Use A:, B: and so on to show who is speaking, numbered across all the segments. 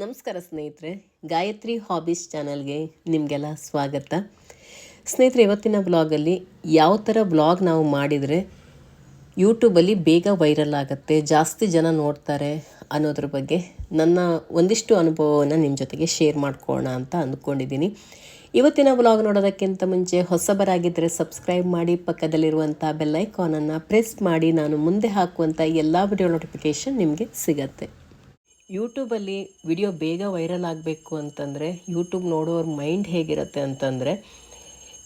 A: ನಮಸ್ಕಾರ ಸ್ನೇಹಿತರೆ, ಗಾಯತ್ರಿ ಹಾಬೀಸ್ ಚಾನಲ್ಗೆ ನಿಮಗೆಲ್ಲ ಸ್ವಾಗತ. ಸ್ನೇಹಿತರೆ, ಇವತ್ತಿನ ಬ್ಲಾಗಲ್ಲಿ ಯಾವ ಥರ ಬ್ಲಾಗ್ ನಾವು ಮಾಡಿದರೆ ಯೂಟ್ಯೂಬಲ್ಲಿ ಬೇಗ ವೈರಲ್ ಆಗುತ್ತೆ, ಜಾಸ್ತಿ ಜನ ನೋಡ್ತಾರೆ ಅನ್ನೋದ್ರ ಬಗ್ಗೆ ನನ್ನ ಒಂದಿಷ್ಟು ಅನುಭವವನ್ನು ನಿಮ್ಮ ಜೊತೆಗೆ ಶೇರ್ ಮಾಡ್ಕೋಣ ಅಂತ ಅಂದ್ಕೊಂಡಿದ್ದೀನಿ. ಇವತ್ತಿನ ಬ್ಲಾಗ್ ನೋಡೋದಕ್ಕಿಂತ ಮುಂಚೆ ಹೊಸಬರಾಗಿದ್ದರೆ ಸಬ್ಸ್ಕ್ರೈಬ್ ಮಾಡಿ ಪಕ್ಕದಲ್ಲಿರುವಂಥ ಬೆಲ್ಲೈಕಾನನ್ನು ಪ್ರೆಸ್ ಮಾಡಿ, ನಾನು ಮುಂದೆ ಹಾಕುವಂಥ ಎಲ್ಲ ವಿಡಿಯೋ ನೋಟಿಫಿಕೇಷನ್ ನಿಮಗೆ ಸಿಗತ್ತೆ. ಯೂಟ್ಯೂಬಲ್ಲಿ ವಿಡಿಯೋ ಬೇಗ ವೈರಲ್ ಆಗಬೇಕು ಅಂತಂದರೆ, ಯೂಟ್ಯೂಬ್ ನೋಡೋರ ಮೈಂಡ್ ಹೇಗಿರುತ್ತೆ ಅಂತಂದರೆ,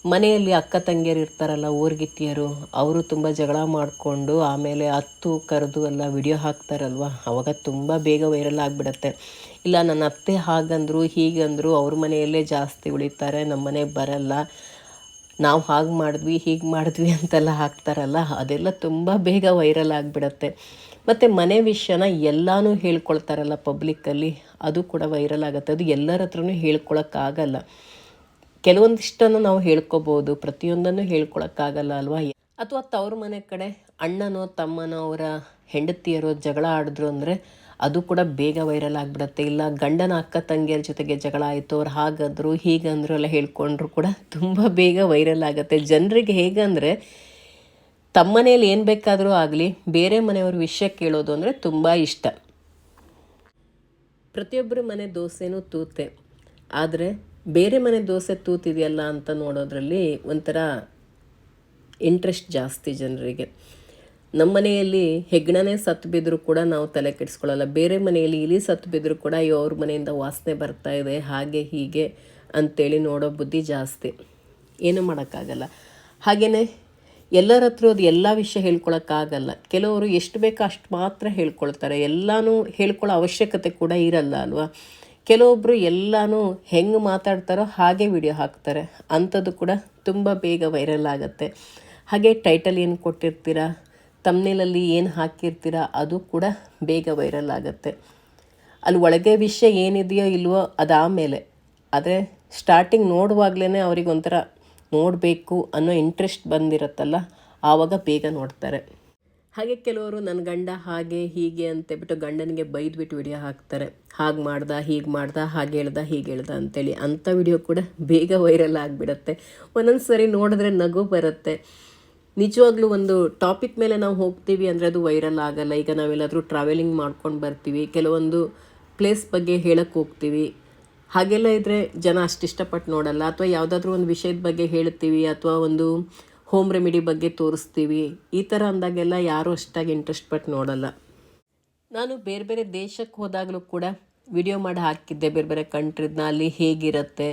A: ಮನೆಯಲ್ಲಿ ಅಕ್ಕ ತಂಗಿಯರು ಇರ್ತಾರಲ್ಲ, ಊರ್ಗಿತ್ತಿಯರು, ಅವರು ತುಂಬ ಜಗಳ ಮಾಡಿಕೊಂಡು ಆಮೇಲೆ ಹತ್ತು ಕರೆದು ಎಲ್ಲ ವಿಡಿಯೋ ಹಾಕ್ತಾರಲ್ವ? ಅವಾಗ ತುಂಬ ಬೇಗ ವೈರಲ್ ಆಗಿಬಿಡತ್ತೆ. ಇಲ್ಲ, ನನ್ನ ಅತ್ತೆ ಹಾಗಂದರು, ಹೀಗಂದರು, ಅವ್ರ ಮನೆಯಲ್ಲೇ ಜಾಸ್ತಿ ಉಳಿತಾರೆ ನಮ್ಮ ಮನೆಗೆ ಬರಲ್ಲ ನಾವು ಹಾಗೆ ಮಾಡಿದ್ವಿ, ಹೀಗೆ ಮಾಡಿದ್ವಿ ಅಂತೆಲ್ಲ ಹಾಕ್ತಾರಲ್ಲ, ಅದೆಲ್ಲ ತುಂಬ ಬೇಗ ವೈರಲ್ ಆಗಿಬಿಡತ್ತೆ. ಮತ್ತು ಮನೆ ವಿಷಯನ ಎಲ್ಲನೂ ಹೇಳ್ಕೊಳ್ತಾರಲ್ಲ ಪಬ್ಲಿಕ್ಕಲ್ಲಿ ಅದು ಕೂಡ ವೈರಲ್ ಆಗುತ್ತೆ. ಅದು ಎಲ್ಲರ ಹತ್ರನೂ ಹೇಳ್ಕೊಳಕ್ಕಾಗಲ್ಲ. ಕೆಲವೊಂದಿಷ್ಟನ್ನು ನಾವು ಹೇಳ್ಕೊಬೋದು, ಪ್ರತಿಯೊಂದನ್ನು ಹೇಳ್ಕೊಳಕ್ಕಾಗಲ್ಲ ಅಲ್ವಾ? ಅಥವಾ ತವ್ರ ಮನೆ ಕಡೆ ಅಣ್ಣನೋ ತಮ್ಮನೋ ಅವರ ಹೆಂಡತಿಯರೋ ಜಗಳ ಆಡಿದ್ರು ಅಂದರೆ ಅದು ಕೂಡ ಬೇಗ ವೈರಲ್ ಆಗಿಬಿಡತ್ತೆ. ಇಲ್ಲ, ಗಂಡನ ಅಕ್ಕ ತಂಗಿಯರ ಜೊತೆಗೆ ಜಗಳ ಆಯಿತು, ಅವ್ರು ಹಾಗಂದ್ರು, ಹೀಗಂದ್ರು ಎಲ್ಲ ಹೇಳ್ಕೊಂಡ್ರು ಕೂಡ ತುಂಬ ಬೇಗ ವೈರಲ್ ಆಗುತ್ತೆ. ಜನರಿಗೆ ಹೇಗಂದರೆ, ತಮ್ಮ ಮನೇಲಿ ಏನು ಬೇಕಾದರೂ ಆಗಲಿ, ಬೇರೆ ಮನೆಯವ್ರ ವಿಷಯ ಕೇಳೋದು ಅಂದರೆ ತುಂಬ ಇಷ್ಟ. ಪ್ರತಿಯೊಬ್ಬರ ಮನೆ ದೋಸೆನೂ ತೂತೆ. ಆದರೆ, ಬೇರೆ ಮನೆ ದೋಸೆ ತೂತಿದೆಯಲ್ಲ ಅಂತ ನೋಡೋದ್ರಲ್ಲಿ ಒಂಥರ ಇಂಟ್ರೆಸ್ಟ್ ಜಾಸ್ತಿ ಜನರಿಗೆ. ನಮ್ಮ ಮನೆಯಲ್ಲಿ ಹೆಗ್ಣನೇ ಸತ್ತು ಬಿದ್ದರೂ ಕೂಡ ನಾವು ತಲೆ ಕೆಡಿಸ್ಕೊಳ್ಳಲ್ಲ. ಬೇರೆ ಮನೆಯಲ್ಲಿ ಇಲಿ ಸತ್ತು ಬಿದ್ದರೂ ಕೂಡ ಅಯ್ಯೋ, ಅವ್ರ ಮನೆಯಿಂದ ವಾಸನೆ ಬರ್ತಾ ಇದೆ, ಹಾಗೆ ಹೀಗೆ ಅಂತೇಳಿ ನೋಡೋ ಬುದ್ಧಿ ಜಾಸ್ತಿ. ಏನೂ ಮಾಡೋಕ್ಕಾಗಲ್ಲ. ಹಾಗೆಯೇ ಎಲ್ಲರ ಹತ್ರ ಅದು ಎಲ್ಲ ವಿಷಯ ಹೇಳ್ಕೊಳಕ್ಕಾಗಲ್ಲ. ಕೆಲವರು ಎಷ್ಟು ಬೇಕೋ ಅಷ್ಟು ಮಾತ್ರ ಹೇಳ್ಕೊಳ್ತಾರೆ. ಎಲ್ಲನೂ ಹೇಳ್ಕೊಳ್ಳೋ ಅವಶ್ಯಕತೆ ಕೂಡ ಇರಲ್ಲ ಅಲ್ವಾ? ಕೆಲವೊಬ್ಬರು ಎಲ್ಲನೂ ಹೆಂಗೆ ಮಾತಾಡ್ತಾರೋ ಹಾಗೆ ವಿಡಿಯೋ ಹಾಕ್ತಾರೆ. ಅಂಥದ್ದು ಕೂಡ ತುಂಬ ಬೇಗ ವೈರಲ್ ಆಗುತ್ತೆ. ಹಾಗೆ ಟೈಟಲ್ ಏನು ಕೊಟ್ಟಿರ್ತೀರ? ತಮ್ನೇಲಲ್ಲಿ ಏನು ಹಾಕಿರ್ತೀರ, ಅದು ಕೂಡ ಬೇಗ ವೈರಲ್ ಆಗುತ್ತೆ. ಅಲ್ಲಿ ಒಳಗೆ ವಿಷಯ ಏನಿದೆಯೋ ಇಲ್ವೋ ಅದಾದಮೇಲೆ, ಆದರೆ ಸ್ಟಾರ್ಟಿಂಗ್ ನೋಡುವಾಗಲೇ ಅವ್ರಿಗೆ ಒಂಥರ ನೋಡಬೇಕು ಅನ್ನೋ ಇಂಟ್ರೆಸ್ಟ್ ಬಂದಿರುತ್ತಲ್ಲ, ಆವಾಗ ಬೇಗ ನೋಡ್ತಾರೆ. ಹಾಗೆ ಕೆಲವರು ನನ್ನ ಗಂಡ ಹಾಗೆ, ಹೀಗೆ ಅಂತೇಳ್ಬಿಟ್ಟು ಗಂಡನಿಗೆ ಬೈದ್ಬಿಟ್ಟು ವಿಡಿಯೋ ಹಾಕ್ತಾರೆ. ಹಾಗೆ ಮಾಡ್ದ, ಹೀಗೆ ಮಾಡ್ದ, ಹಾಗೆ ಹೇಳ್ದ, ಹೀಗೆ ಹೇಳ್ದ ಅಂತೇಳಿ, ಅಂಥ ವಿಡಿಯೋ ಕೂಡ ಬೇಗ ವೈರಲ್ ಆಗಿಬಿಡತ್ತೆ. ಒಂದೊಂದು ಸರಿ ನೋಡಿದ್ರೆ ನಗು ಬರುತ್ತೆ. ನಿಜವಾಗ್ಲೂ ಒಂದು ಟಾಪಿಕ್ ಮೇಲೆ ನಾವು ಹೋಗ್ತೀವಿ ಅಂದರೆ ಅದು ವೈರಲ್ ಆಗಲ್ಲ. ಈಗ ನಾವೆಲ್ಲಾದರೂ ಟ್ರಾವೆಲಿಂಗ್ ಮಾಡ್ಕೊಂಡು ಬರ್ತೀವಿ. ಕೆಲವೊಂದು ಪ್ಲೇಸ್ ಬಗ್ಗೆ ಹೇಳಕ್ಕೆ ಹೋಗ್ತೀವಿ. ಹಾಗೆಲ್ಲ ಇದ್ದರೆ ಜನ ಅಷ್ಟಿಷ್ಟಪಟ್ಟು ನೋಡಲ್ಲ. ಅಥವಾ ಯಾವುದಾದ್ರೂ ಒಂದು ವಿಷಯದ ಬಗ್ಗೆ ಹೇಳ್ತೀವಿ. ಅಥವಾ ಒಂದು ಹೋಮ್ ರೆಮಿಡಿ ಬಗ್ಗೆ ತೋರಿಸ್ತೀವಿ. ಈ ಥರ ಅಂದಾಗೆಲ್ಲ ಯಾರೂ ಅಷ್ಟಾಗಿ ಇಂಟ್ರೆಸ್ಟ್ ಪಟ್ಟು ನೋಡಲ್ಲ. ನಾನು ಬೇರೆ ಬೇರೆ ದೇಶಕ್ಕೆ ಹೋದಾಗಲೂ ಕೂಡ ವಿಡಿಯೋ ಮಾಡಿ ಹಾಕಿದ್ದೆ. ಬೇರೆ ಬೇರೆ ಕಂಟ್ರಿದ್ನ ಅಲ್ಲಿ ಹೇಗಿರುತ್ತೆ,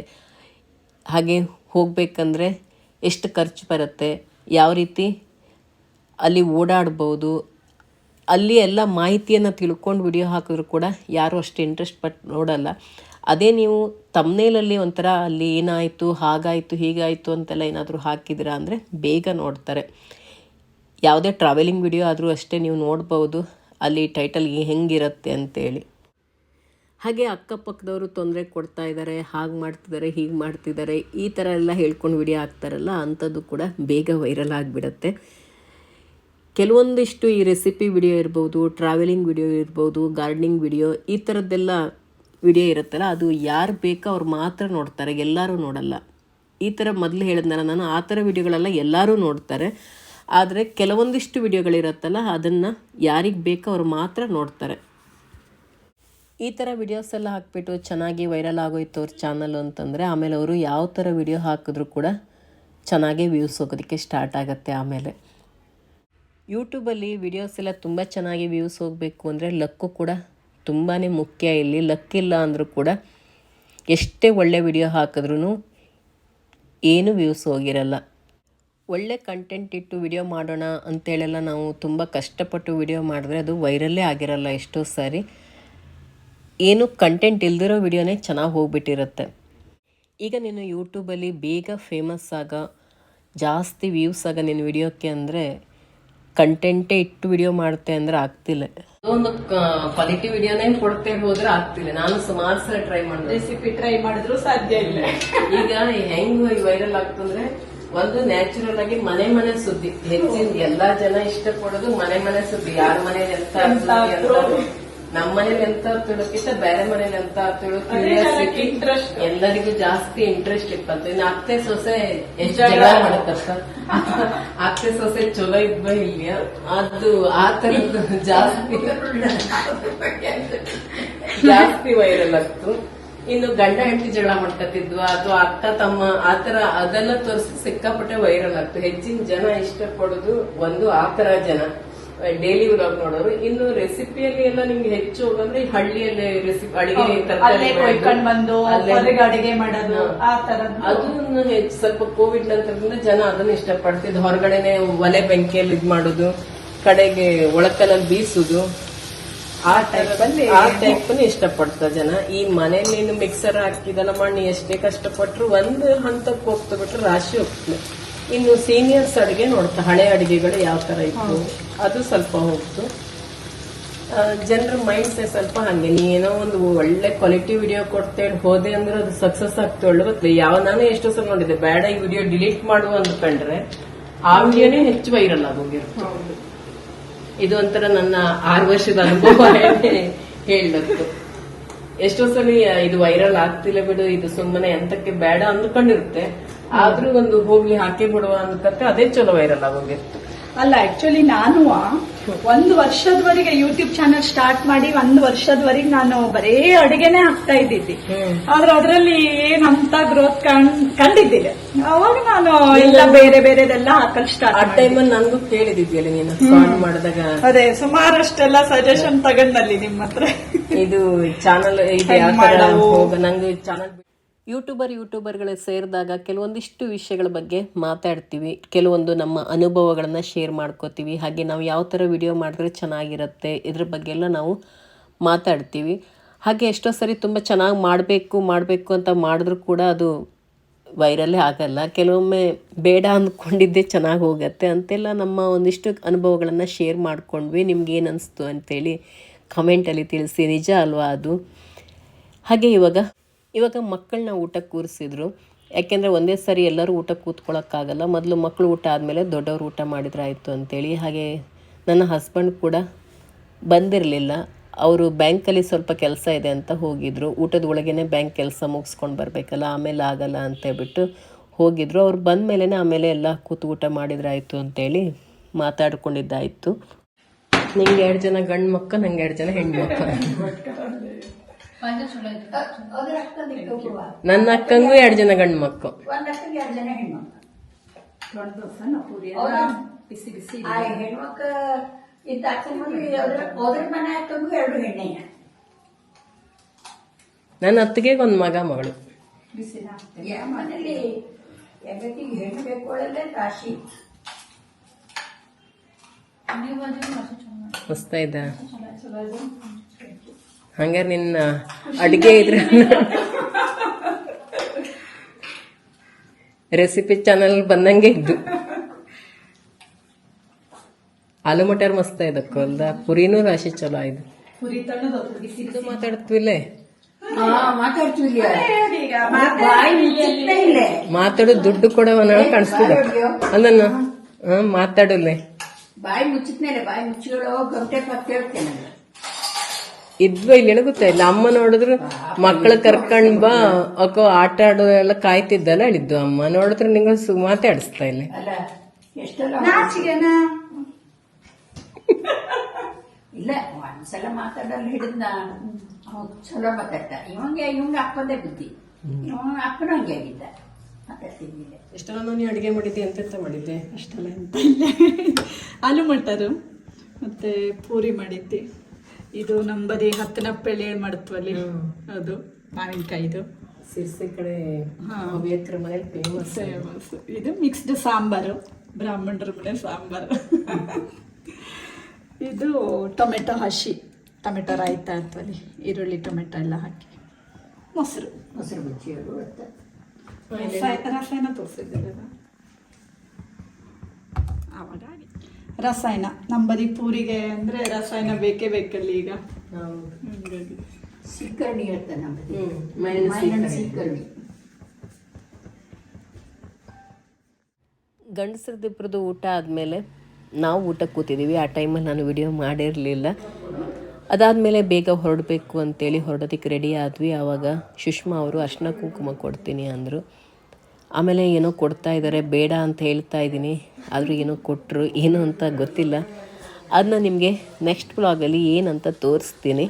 A: ಹಾಗೆ ಹೋಗಬೇಕಂದ್ರೆ ಎಷ್ಟು ಖರ್ಚು ಬರುತ್ತೆ. ಯಾವ ರೀತಿ? ಅಲ್ಲಿ ಓಡಾಡ್ಬೋದು. ಅಲ್ಲಿ ಎಲ್ಲ ಮಾಹಿತಿಯನ್ನು ತಿಳ್ಕೊಂಡು ವಿಡಿಯೋ ಹಾಕಿದ್ರು ಕೂಡ ಯಾರೂ ಅಷ್ಟು ಇಂಟ್ರೆಸ್ಟ್ ಪಟ್ಟು ನೋಡಲ್ಲ. ಅದೇ ನೀವು ತಮ್ಮನೇಲಲ್ಲಿ ಒಂಥರ ಅಲ್ಲಿ ಏನಾಯಿತು, ಹಾಗಾಯಿತು, ಹೀಗಾಯಿತು ಅಂತೆಲ್ಲ ಏನಾದರೂ ಹಾಕಿದ್ದೀರಾ ಅಂದರೆ ಬೇಗ ನೋಡ್ತಾರೆ. ಯಾವುದೇ ಟ್ರಾವೆಲಿಂಗ್ ವಿಡಿಯೋ ಆದರೂ ಅಷ್ಟೇ ನೀವು ನೋಡ್ಬೋದು. ಅಲ್ಲಿ ಟೈಟಲ್ ಹೆಂಗಿರುತ್ತೆ ಅಂತೇಳಿ. ಹಾಗೆ ಅಕ್ಕಪಕ್ಕದವರು ತೊಂದರೆ ಕೊಡ್ತಾ ಇದ್ದಾರೆ, ಹಾಗೆ ಮಾಡ್ತಿದ್ದಾರೆ, ಹೀಗೆ ಮಾಡ್ತಿದ್ದಾರೆ, ಈ ಥರ ಎಲ್ಲ ಹೇಳ್ಕೊಂಡು ವಿಡಿಯೋ ಹಾಕ್ತಾರಲ್ಲ, ಅಂಥದ್ದು ಕೂಡ ಬೇಗ ವೈರಲ್ ಆಗಿಬಿಡತ್ತೆ. ಕೆಲವೊಂದಿಷ್ಟು ಈ ರೆಸಿಪಿ ವಿಡಿಯೋ ಇರ್ಬೋದು ಟ್ರಾವೆಲಿಂಗ್ ವಿಡಿಯೋ ಇರ್ಬೋದು ಗಾರ್ಡ್ನಿಂಗ್ ವಿಡಿಯೋ ಈ ಥರದ್ದೆಲ್ಲ ವಿಡಿಯೋ ಇರುತ್ತಲ್ಲ, ಅದು ಯಾರು ಬೇಕೋ ಅವ್ರು ಮಾತ್ರ ನೋಡ್ತಾರೆ, ಎಲ್ಲರೂ ನೋಡಲ್ಲ. ಈ ಥರ ಮೊದಲು ಹೇಳಿದ್ನಲ್ಲ ನಾನು, ಆ ಥರ ವಿಡಿಯೋಗಳೆಲ್ಲ ಎಲ್ಲರೂ ನೋಡ್ತಾರೆ. ಆದರೆ ಕೆಲವೊಂದಿಷ್ಟು ವಿಡಿಯೋಗಳಿರುತ್ತಲ್ಲ ಅದನ್ನು ಯಾರಿಗೆ ಬೇಕೋ ಅವ್ರು ಮಾತ್ರ ನೋಡ್ತಾರೆ. ಈ ಥರ ವಿಡಿಯೋಸ್ ಎಲ್ಲ ಹಾಕಿಬಿಟ್ಟು ಚೆನ್ನಾಗಿ ವೈರಲ್ ಆಗೋಯ್ತು ಅವ್ರ ಚಾನಲ್ ಅಂತಂದರೆ, ಆಮೇಲೆ ಅವರು ಯಾವ ಥರ ವಿಡಿಯೋ ಹಾಕಿದ್ರು ಕೂಡ ಚೆನ್ನಾಗೇ ವ್ಯೂಸ್ ಹೋಗೋದಕ್ಕೆ ಸ್ಟಾರ್ಟ್ ಆಗುತ್ತೆ ಆಮೇಲೆ. ಯೂಟ್ಯೂಬಲ್ಲಿ ವಿಡಿಯೋಸ್ ಎಲ್ಲ ತುಂಬ ಚೆನ್ನಾಗಿ ವ್ಯೂಸ್ ಹೋಗಬೇಕು ಅಂದರೆ ಲಕ್ಕು ಕೂಡ ತುಂಬಾ ಮುಖ್ಯ. ಇಲ್ಲಿ ಲಕ್ಕಿಲ್ಲ ಅಂದರೂ ಕೂಡ ಎಷ್ಟೇ ಒಳ್ಳೆ ವಿಡಿಯೋ ಹಾಕಿದ್ರೂ ಏನು ವ್ಯೂಸ್ ಹೋಗಿರಲ್ಲ. ಒಳ್ಳೆ ಕಂಟೆಂಟ್ ಇಟ್ಟು ವಿಡಿಯೋ ಮಾಡೋಣ ಅಂತೇಳೆಲ್ಲ ನಾವು ತುಂಬ ಕಷ್ಟಪಟ್ಟು ವಿಡಿಯೋ ಮಾಡಿದ್ರೆ ಅದು ವೈರಲ್ಲೇ ಆಗಿರಲ್ಲ ಎಷ್ಟೋ ಸಾರಿ. ಏನು ಕಂಟೆಂಟ್ ಇಲ್ದಿರೋ ವಿಡಿಯೋನೇ ಚೆನ್ನಾಗಿ ಹೋಗ್ಬಿಟ್ಟಿರುತ್ತೆ. ಈಗ ನೀನು ಯೂಟ್ಯೂಬಲ್ಲಿ ಬೇಗ ಫೇಮಸ್ ಆಗ ಜಾಸ್ತಿ ವ್ಯೂಸ್ ಆಗ ನಿನ್ನ ವಿಡಿಯೋಕ್ಕೆ ಅಂದರೆ ಕಂಟೆಂಟೇ ಇಟ್ಟು ವಿಡಿಯೋ ಮಾಡುತ್ತೆ ಅಂದರೆ ಆಗ್ತಿಲ್ಲ. ಒಂದು ಕ್ವಾಲಿಟಿ ವಿಡಿಯೋನೇ ಕೊಡ್ತೇ ಹೋದ್ರೆ ಆಗ್ತಿಲ್ಲ. ನಾನು ಸುಮಾರು ಸಲ ಟ್ರೈ ಮಾಡಿದೆ.
B: ರೆಸಿಪಿ ಟ್ರೈ ಮಾಡಿದ್ರು ಸಾಧ್ಯ ಇಲ್ಲ.
A: ಈಗ ಹೆಂಗ್ ವೈರಲ್ ಆಗ್ತಂದ್ರೆ ಒಂದು ನ್ಯಾಚುರಲ್ ಆಗಿ ಮನೆ ಮನೆ ಸುದ್ದಿ. ಹೆಚ್ಚಿನ ಎಲ್ಲಾ ಜನ ಇಷ್ಟಪಡೋದು ಮನೆ ಮನೆ ಸುದ್ದಿ. ಯಾರ ಮನೆಯಲ್ಲಿ ಎಂತ ಅಂತ ನಮ್ಮ ಮನೇಲಿ ಎಂತ ತುಳುಕಿಂತ ಬೇರೆ ಮನೇಲಿ ಎಂತ ತುಳು
B: ಇಂಟ್ರೆಸ್ಟ್
A: ಎಲ್ಲರಿಗೂ ಜಾಸ್ತಿ ಇಂಟ್ರೆಸ್ಟ್ ಇಪ್ಪತ್ತು ಇನ್ನು ಅತ್ತೆ ಸೊಸೆ ಎಷ್ಟು
B: ಜಗಳ.
A: ಜಗಳ ಮಾಡುತ್ತಪ್ಪ ಅತ್ತೆ ಸೊಸೆ ಚಲೋ ಇದ್ವ ಇಲ್ಲ ಅದು ಆ ತರದ್ದು ಜಾಸ್ತಿ. ಜಾಸ್ತಿ ವೈರಲ್ ಆಗ್ತು ಇನ್ನು ಗಂಡ ಹೆಂಡತಿ ಜಗಳ ಮಾಡ್ಕತಿದ್ವ ಅಥವಾ ಅಕ್ಕ ತಮ್ಮ ಆತರ ಅದೆಲ್ಲ ತೋರಿಸಿ ಸಿಕ್ಕಾಪಟ್ಟೆ ವೈರಲ್ ಆಗ್ತು ಹೆಚ್ಚಿನ ಜನ ಇಷ್ಟಪಡೋದು ಒಂದು ಆತರ ತರ ಜನ. ಡೈಲಿ ವ್ಲಾಗ್ ನೋಡೋರು. ಇನ್ನು ರೆಸಿಪಿಯಲ್ಲಿ ಎಲ್ಲ ನಿಮ್ಗೆ ಹೆಚ್ಚು ಹೋಗಂದ್ರೆ ಈ ಹಳ್ಳಿಯಲ್ಲೇ ರೆಸಿಪಿ ಅಡಿಗೆ
B: ಅಲ್ಲೇ ಕೊಯ್ಕೊಂಡ್ ಬಂದು
A: ಅಲ್ಲೇ-
B: ಅಡಿಗೆ ಮಾಡೋದು ಆ
A: ಅದನ್ನು ಹೆಚ್ಚು ಸ್ವಲ್ಪ ಕೋವಿಡ್ ನಂತರದಿಂದ ಜನ ಅದನ್ನ ಇಷ್ಟಪಡ್ತಿದ್ದು ಹೊರಗಡೆನೆ ಒಲೆ ಬೆಂಕಿಯಲ್ಲಿ ಇದ್ ಮಾಡುದು ಕಡೆಗೆ ಒಳಕಲಲ್ಲಿ ಬೀಸುದು. ಆ ಟೈಪ್ ಅಲ್ಲಿ ಆ ಟೈಪ್ ಇಷ್ಟಪಡ್ತ ಜನ. ಈ ಮನೇಲಿ ನೀನು ಮಿಕ್ಸರ್ ಹಾಕಿದಲ್ಲ ಮಾಡಿ ಎಷ್ಟೇ ಕಷ್ಟಪಟ್ರು ಒಂದು ಹಂತಕ್ಕೆ ಹೋಗ್ತಾ ಬಿಟ್ರೆ ರಾಶಿ ಹೋಗ್ತದೆ. ಇನ್ನು ಸೀನಿಯರ್ಸ್ ಅಡುಗೆ ನೋಡ್ತಾ, ಹಳೆ ಅಡುಗೆಗಳು ಯಾವ ತರ ಇತ್ತು? ಅದು ಸ್ವಲ್ಪ ಹೋಗ್ತು. ಜನರ ಮೈಂಡ್ ಸೆಟ್ ಸ್ವಲ್ಪ ಹಂಗೆ. ನೀ ಏನೋ ಒಂದು ಒಳ್ಳೆ ಕ್ವಾಲಿಟಿ ವಿಡಿಯೋ ಕೊಡ್ತೇಳಿ ಹೋದೆ ಅಂದ್ರೆ ಅದು ಸಕ್ಸಸ್ ಆಗ್ತಾ ಗೊತ್ತಿಲ್ಲ ಯಾವ ನಾನು ಎಷ್ಟೋ ಸಲ ನೋಡಿದ್ದೆ, ಬೇಡ ಈ ವಿಡಿಯೋ ಡಿಲೀಟ್ ಮಾಡುವ ಅಂದ್ಕೊಂಡ್ರೆ ಆ ವಿಡಿಯೋನೇ ಹೆಚ್ಚು ವೈರಲ್ ಆಗೋಗಿರುತ್ತೆ. ಇದು ಒಂಥರ ನನ್ನ ಆರು ವರ್ಷದ ಅನುಭವ ಹೇಳತ್ತು ಎಷ್ಟೋ ಸಲ ಇದು ವೈರಲ್ ಆಗ್ತಿಲ್ಲ ಬಿಡು, ಇದು ಸುಮ್ಮನೆ ಅಂತಕ್ಕೆ ಬೇಡ ಅಂದ್ಕೊಂಡಿರುತ್ತೆ. ಆದ್ರೂ ಒಂದು ಹೋಗ್ಲಿ ಹಾಕಿ ಬಿಡುವ ಅಂದ್ಕತ್ತೆ ಅದೇ ಚಲೋ ವೈರಲ್ ಆಗೋಗಿತ್ತು
B: ಅಲ್ಲ ಆಕ್ಚುಲಿ ನಾನು ಒಂದು ವರ್ಷದವರೆಗೆ ಯೂಟ್ಯೂಬ್ ಚಾನಲ್ ಸ್ಟಾರ್ಟ್ ಮಾಡಿ ಒಂದು ವರ್ಷದವರೆಗೆ ನಾನು ಬರೇ ಅಡಿಗೆನೆ ಹಾಕ್ತಾ ಇದ್ದಿದ್ದೆ. ಆದ್ರೆ ಅದರಲ್ಲಿ ಏನಂತ ಗ್ರೋತ್ ಕಂಡಿದ್ದಿಲ್ಲ. ಅವಾಗ ನಾನು ಎಲ್ಲ ಬೇರೆ ಬೇರೆದೆಲ್ಲ ಹಾಕಲ್ ಸ್ಟಾರ್ಟ್ ಆ
A: ಟೈಮಲ್ಲಿ ನನಗೂ ಕೇಳಿದಿದ್ಯಲ್ಲ ನೀನು ಸ್ಟಾರ್ಟ್ ಮಾಡಿದಾಗ?
B: ಅದೇ ಸುಮಾರಷ್ಟೆಲ್ಲ ಸಜೆಷನ್ ತಗೊಂಡಲ್ಲಿ ನಿಮ್ಮ ಹತ್ರ.
A: ಇದು ಚಾನಲ್ ಇದು
B: ಹೆಂಗ್?
A: ನಂಗೆ ಚಾನಲ್ ಯೂಟ್ಯೂಬರ್ ಯೂಟ್ಯೂಬರ್ಗಳು ಸೇರಿದಾಗ ಕೆಲವೊಂದಿಷ್ಟು ವಿಷಯಗಳ ಬಗ್ಗೆ ಮಾತಾಡ್ತೀವಿ. ಕೆಲವೊಂದು ನಮ್ಮ ಅನುಭವಗಳನ್ನು ಶೇರ್ ಮಾಡ್ಕೋತೀವಿ. ಹಾಗೆ ನಾವು ಯಾವ ಥರ ವಿಡಿಯೋ ಮಾಡಿದ್ರೆ ಚೆನ್ನಾಗಿರುತ್ತೆ, ಇದ್ರ ಬಗ್ಗೆ ಎಲ್ಲ ನಾವು ಮಾತಾಡ್ತೀವಿ. ಹಾಗೆ ಎಷ್ಟೋ ಸರಿ ತುಂಬ ಚೆನ್ನಾಗಿ ಮಾಡಬೇಕು ಮಾಡಬೇಕು ಅಂತ ಮಾಡಿದ್ರೂ ಕೂಡ ಅದು ವೈರಲ್ಲೇ ಆಗಲ್ಲ. ಕೆಲವೊಮ್ಮೆ ಬೇಡ ಅಂದ್ಕೊಂಡಿದ್ದೇ ಚೆನ್ನಾಗಿ ಹೋಗುತ್ತೆ. ಅಂತೆಲ್ಲ ನಮ್ಮ ಒಂದಿಷ್ಟು ಅನುಭವಗಳನ್ನು ಶೇರ್ ಮಾಡ್ಕೊಂಡ್ವಿ. ನಿಮ್ಗೆ ಏನು ಅನಿಸ್ತು ಅಂತೇಳಿ ಕಮೆಂಟಲ್ಲಿ ತಿಳಿಸಿ. ನಿಜ ಅಲ್ವಾ ಅದು? ಹಾಗೆ ಇವಾಗ ಇವಾಗ ಮಕ್ಕಳನ್ನ ಊಟಕ್ಕೆ ಕೂರಿಸಿದ್ರು. ಯಾಕೆಂದರೆ ಒಂದೇ ಸರಿ ಎಲ್ಲರೂ ಊಟ ಕೂತ್ಕೊಳ್ಳೋಕ್ಕಾಗಲ್ಲ ಮೊದಲು ಮಕ್ಕಳು ಊಟ ಆದಮೇಲೆ ದೊಡ್ಡವರು ಊಟ ಮಾಡಿದ್ರೆ ಆಯಿತು ಅಂತೇಳಿ. ಹಾಗೆ ನನ್ನ ಹಸ್ಬೆಂಡ್ ಕೂಡ ಬಂದಿರಲಿಲ್ಲ. ಅವರು ಬ್ಯಾಂಕಲ್ಲಿ ಸ್ವಲ್ಪ ಕೆಲಸ ಇದೆ ಅಂತ ಹೋಗಿದ್ರು. ಊಟದ ಒಳಗೇನೆ ಬ್ಯಾಂಕ್ ಕೆಲಸ ಮುಗಿಸ್ಕೊಂಡು ಬರಬೇಕಲ್ಲ, ಆಮೇಲೆ ಆಗಲ್ಲ ಅಂತ ಹೇಳ್ಬಿಟ್ಟು ಹೋಗಿದ್ರು. ಅವ್ರು ಬಂದ ಮೇಲೆ ಆಮೇಲೆ ಎಲ್ಲ ಕೂತು ಊಟ ಮಾಡಿದ್ರಾಯ್ತು ಅಂತೇಳಿ ಮಾತಾಡ್ಕೊಂಡಿದ್ದಾಯಿತು. ನಿಂಗೆ ಎರಡು ಜನ ಗಂಡು ಮಕ್ಕ ನಂಗೆ ಎರಡು ಜನ ಹೆಣ್ಣು ಮಕ್ಕ ನನ್ನ ಅಕ್ಕಂಗೂ ಎರಡು ಜನ ಗಂಡು ಮಕ್ಕಳು
B: ಬಿಸಿ ಬಿಸಿ
C: ಆ ಹೆಣ್ಮಕ್ಕ ಇದ್ದ ಅಕ್ಕನ ಹೋದ್ರ- ಹೋದ್ರ ಮನೆ ಅಕ್ಕಂಗೂ ಎರಡು ಹೆಣ್ಣೆ
A: ನನ್ನ ಅತ್ತಿಗೆ ಒಂದು ಮಗ ಮಗಳು.
C: ಯಾವ ಮನೇಲಿ ಎಬ್ಬತ್ತಿಗೆ ಹೆಣ್ಣು ಬೇಕು ಒಳಗೆ ರಾಶಿ
A: ಮಸ್ತ ಇದ್ದ ಹಂಗಾರೆ ನಿನ್ನ ಅಡುಗೆ ಇದ್ರೆ ರೆಸಿಪಿ ಚಾನಲ್ ಬಂದಂಗೆ ಇದ್ದು. ಆಲೂ ಮಟರ್ ಮಸ್ತ ಇದಕ್ಕೆ ಅಲ್ದ ಪುರಿನೂ ರಾಶಿ ಚಲೋ ಆಯ್ತು. ಇದು ಮಾತಾಡ್ತೀವಿಲ್ಲೇ ಮಾತಾಡೋ ದುಡ್ಡು ಕೊಡೋಣ ಕಾಣಿಸ್ತಿದ ಅಂದನ್ನ ಹಾ ಮಾತಾಡಲ್ಲೇ
C: ಬಾಯಿ ಮುಚ್ಚಿದ್ಮೇಲೆ ಬಾಯಿ ಮುಚ್ಚಿಗಳು ಗಂಟೆ ಪತ್ತೆ ಹೇಳ್ತೇನೆ ನಾನು.
A: ಇದ್ವ ಇಲ್ಲಿ ಗೊತ್ತಾ ಇಲ್ಲ. ಅಮ್ಮ ನೋಡಿದ್ರು ಮಕ್ಕಳು ಕರ್ಕೊಂಡ್ ಬಾ ಅಕ್ಕ ಆಟ ಆಡೋ ಎಲ್ಲ ಕಾಯ್ತಿದ್ದಲ್ಲ ಹೇಳಿದ್ದು ಅಮ್ಮ. ನೋಡಿದ್ರೆ ನಿಂಗೆ ಸು ಆಡಿಸ್ತಾ ಇಲ್ಲ.
C: ಅಲ್ಲ ಎಷ್ಟೆಲ್ಲ
B: ನಾಚಿಗೆನ?
C: ಇಲ್ಲ ಒಂದ್ಸಲ ಮಾತಾಡಲ್ಲ ಹಿಡಿದ್ನ ಚಲೋ ಮಾತಾಡ್ತ. ಇವಂಗೆ ಇವಂಗ ಅಪ್ಪಂದೇ ಬುದ್ಧಿ. ಇವ ಅಪ್ಪನ ಹಂಗೆ ಆಗಿದ್ದ. ಮಾತಾಡ್ತಿದ್ದಿಲ್ಲ.
A: ಎಷ್ಟೆಲ್ಲ ನಾನು ಅಡಿಗೆ ಮಾಡಿದ್ದೆ ಎಂತೆಂತ ಮಾಡಿದ್ದೆ?
B: ಅಷ್ಟೆಲ್ಲ ಎಂತ ಇಲ್ಲ. ಆಲೂ ಮಟರು ಮತ್ತೆ ಪೂರಿ ಮಾಡಿದ್ದೆ. ಇದು ನಮ್ಮ ಬದಿ ಪೆಳೆ ಮಾಡ್ತೀವಲ್ಲಿ. ಅದು ಮಾವಿನಕಾಯಿದು.
A: ಸಿರ್ಸಿ ಕಡೆ ಹವ್ಯತ್ರ ಮನೇಲಿ ಫೇಮಸ್
B: ಫೇಮಸ್ ಇದು ಮಿಕ್ಸ್ಡ್ ಸಾಂಬಾರು. ಬ್ರಾಹ್ಮಣರ ಮನೆ ಸಾಂಬಾರು. ಇದು ಟೊಮೆಟೊ ಹಸಿ ಟೊಮೆಟೊ ರಾಯ್ತ ಅಂತವಲ್ಲಿ ಈರುಳ್ಳಿ ಟೊಮೆಟೊ ಎಲ್ಲ ಹಾಕಿ. ಮೊಸರು.
C: ಮೊಸರು ಬಜ್ಜಿ
B: ರಸಾಯನ ತೋರಿಸಿದ್ದೀರ ಆವಾಗ. ರಸಾಯನ. ನಮ್ಮ ಬದಿ ಪೂರಿಗೆ ಅಂದರೆ ರಸಾಯನ ಬೇಕೇ ಬೇಕಲ್ಲ ಈಗ. ಹಂಗಾಗಿ.
C: ನಮ್ಮ
A: ಗಂಡಸರದಿಬ್ಬರದು ಊಟ ಆದಮೇಲೆ ನಾವು ಊಟಕ್ಕೆ ಕೂತಿದ್ದೀವಿ ಆ ಟೈಮಲ್ಲಿ ನಾನು ವಿಡಿಯೋ ಮಾಡಿರಲಿಲ್ಲ. ಅದಾದಮೇಲೆ ಬೇಗ ಹೊರಡಬೇಕು ಅಂತೇಳಿ ಹೊರಡೋದಕ್ಕೆ ರೆಡಿ ಆದ್ವಿ. ಆವಾಗ ಸುಷ್ಮಾ ಅವರು ಅರ್ಶಿನ ಕುಂಕುಮ ಕೊಡ್ತೀನಿ ಅಂದರು. ಆಮೇಲೆ ಏನೋ ಕೊಡ್ತಾ ಇದ್ದಾರೆ, ಬೇಡ ಅಂತ ಹೇಳ್ತಾ ಇದ್ದೀನಿ, ಆದರೂ ಏನೋ ಕೊಟ್ಟರು ಏನು ಅಂತ ಗೊತ್ತಿಲ್ಲ. ಅದನ್ನ ನಿಮಗೆ ನೆಕ್ಸ್ಟ್ ಬ್ಲಾಗಲ್ಲಿ ಏನಂತ ತೋರಿಸ್ತೀನಿ.